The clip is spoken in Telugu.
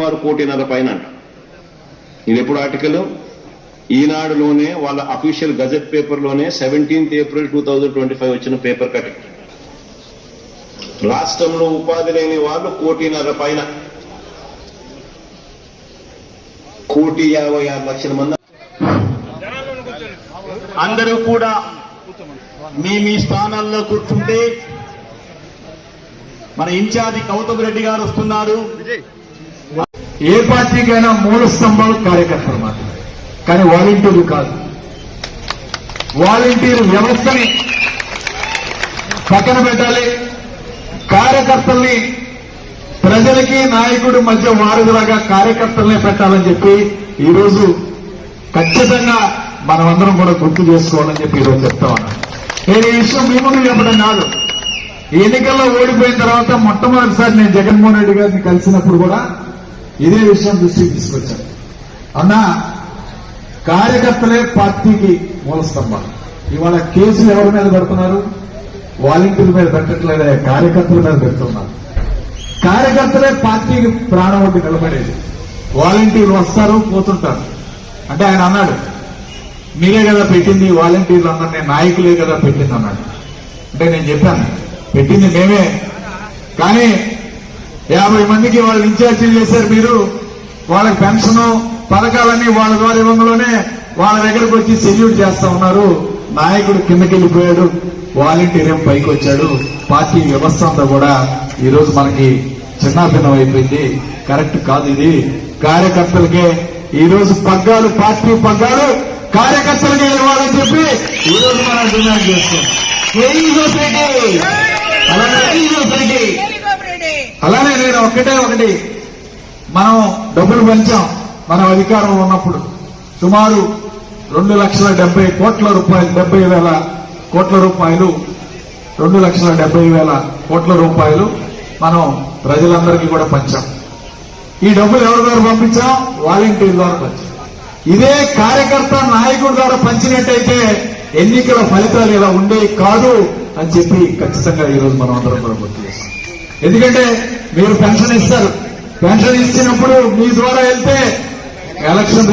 వారు కోటిన్నర పైన అంట. ఇది ఎప్పుడు ఆర్టికల్? ఈనాడులోనే వాళ్ళ official gazette పేపర్లోనే seventeenth April two thousand twenty five వచ్చిన పేపర్ కటింగ్. రాష్ట్రంలో ఉపాధి లేని వాళ్ళు కోటిన్నర పైన. కోటి యాభై ఆరు లక్షల మంది. అందరూ కూడా మీ మీ స్థానాల్లో కూర్చుంటే మన ఇన్ఛార్జి గౌతమ్ రెడ్డి గారు వస్తున్నారు. ఏ పార్టీకైనా మూల స్తంభాలు కార్యకర్తలు మాత్రమే. కానీ వాలంటీర్లు కాదు. వాలంటీర్ వ్యవస్థని పక్కన పెట్టాలి. కార్యకర్తల్ని ప్రజలకి నాయకుడి మధ్య వారధులాగా కార్యకర్తలనే పెట్టాలని చెప్పి ఈరోజు ఖచ్చితంగా మనమందరం కూడా గుర్తు చేసుకోవాలని చెప్పి ఈరోజు చెప్తా ఉన్నాను నేను ఈ విషయం మీ ముందు చెప్పడం కాదు. ఎన్నికల్లో ఓడిపోయిన తర్వాత మొట్టమొదటిసారి నేను జగన్మోహన్ రెడ్డి గారిని కలిసినప్పుడు కూడా ఇదే విషయం దృష్టికి తీసుకొచ్చాను అన్నా కార్యకర్తలే పార్టీకి మూల ఇవాళ కేసులు ఎవరి మీద పెడుతున్నారు? వాలంటీర్ల మీద పెట్టట్లేదే కార్యకర్తల మీద పెడుతున్నారు. కార్యకర్తలే పార్టీకి ప్రాణం ఒకటి నిలబడేది. వాలంటీర్లు వస్తారు పోతుంటారు. అంటే ఆయన అన్నాడు మీరే కదా పెట్టింది వాలంటీర్లు అన్నారు నేను నాయకులే కదా పెట్టింది అన్నాడు. అంటే నేను చెప్పాను పెట్టింది మేమే. కానీ యాభై మందికి వాళ్ళు ఇన్ఛార్జీలు చేశారు మీరు వాళ్ళకి పెన్షన్ పథకాలన్నీ వాళ్ళ ద్వారా ఇవ్వంలోనే వాళ్ళ దగ్గరకు వచ్చి సెల్యూట్ చేస్తా ఉన్నారు నాయకుడు కిందకి వెళ్ళిపోయాడు వాలంటీర్ ఏం పైకి వచ్చాడు పార్టీ వ్యవస్థ అంతా కూడా ఈరోజు మనకి చిన్నాభిన్నం అయిపోయింది కరెక్ట్ కాదు ఇది కార్యకర్తలకే ఈరోజు పగ్గాలు పార్టీ పగ్గాలు కార్యకర్తలకే ఇవ్వాలని చెప్పి ఈ రోజు మనం డిమాండ్ చేస్తాం జై జోసెడ్డి. అలాగే అలానే నేను ఒక్కటే ఒకటి. మనం డబ్బులు పంచాం మనం అధికారంలో ఉన్నప్పుడు. సుమారు రెండు లక్షల డెబ్బై కోట్ల రూపాయలు డెబ్బై వేల కోట్ల రూపాయలు రెండు లక్షల డెబ్బై వేల కోట్ల రూపాయలు మనం ప్రజలందరికీ కూడా పంచాం. ఈ డబ్బులు ఎవరి ద్వారా పంపించాం? వాలంటీర్ ద్వారా పంచాం. ఇదే కార్యకర్త నాయకుడి ద్వారా పంచినట్టయితే ఎన్నికల ఫలితాలు ఇలా ఉండేవి కాదు అని చెప్పి ఖచ్చితంగా ఈరోజు మనం అందరం కూడా గుర్తు చేస్తాం. ఎందుకంటే మీరు పెన్షన్ ఇస్తారు. పెన్షన్ ఇచ్చినప్పుడు మీ ద్వారా వెళ్తే ఎలక్షన్ రేపు